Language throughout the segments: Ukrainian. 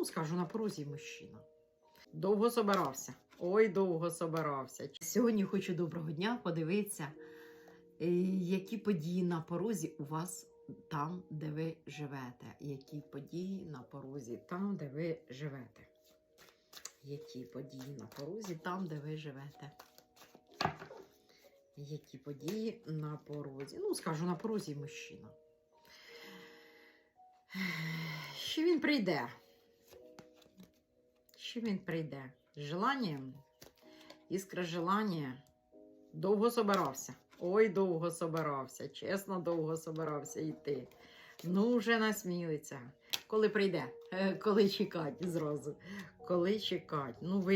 Ну, скажу, на порозі мужчина. Довго собирався. Ой, довго собирався. Сьогодні хочу доброго дня подивитися, е, які події на порозі у вас там, де ви живете. Які події на порозі там, де ви живете. Які події на порозі там, де ви живете. Які події на порозі? Ну, скажу, на порозі мужчина. Ще він прийде. Ще він прийде. З желанням, іскра желання. Довго собирався. Ой, довго собирався. Чесно, довго собирався йти. Ну, вже насмілиться. Коли прийде, Е, коли чекать зразу. Коли чекать. Ну, ви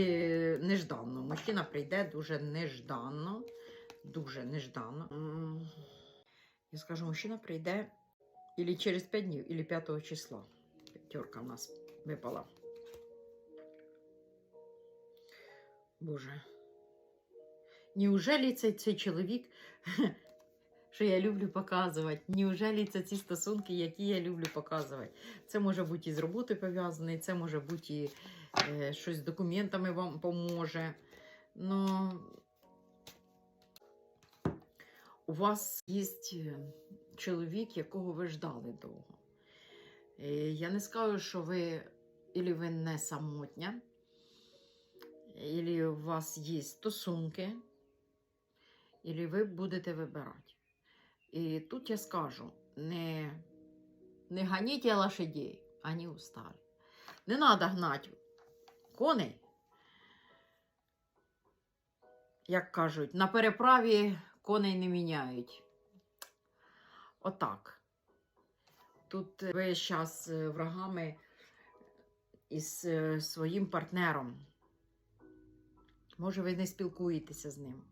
нежданно. Мужчина прийде дуже нежданно. Дуже нежданно. Я скажу, мужчина прийде ілі через 5 днів, ілі 5 числа. П'ятерка в нас випала. Боже. Неужели цей, цей чоловік, що я люблю показувати? Неужели це ці стосунки, які я люблю показувати? Це може бути і з роботою пов'язаний, це може бути е, щось з документами вам поможе. Ну, у вас є чоловік, якого ви ждали довго. Е, Я не скажу, що ви ілі ви не самотня, ілі у вас є стосунки, ілі ви будете вибирати. І тут я скажу: не, не ганіть лошадей, ані устали. Не треба гнати коней, як кажуть, на переправі коней не міняють. Отак. Тут ви зараз врагами із е, своїм партнером. Може, ви не спілкуєтеся з ним.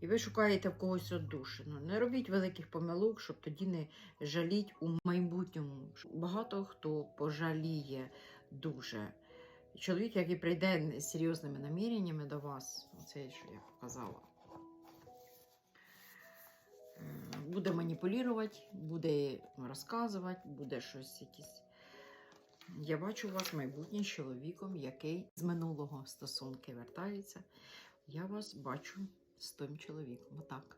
І ви шукаєте в когось одушину. Не робіть великих помилок, щоб тоді не жаліть у майбутньому. Багато хто пожаліє дуже. Чоловік, який прийде з серйозними наміреннями до вас, оце, що я показала, е, буде маніпулювати, буде розказувати, буде щось якісь. Я бачу вас майбутнім чоловіком, який з минулого стосунки вертається. Я вас бачу з тим чоловіком. Отак.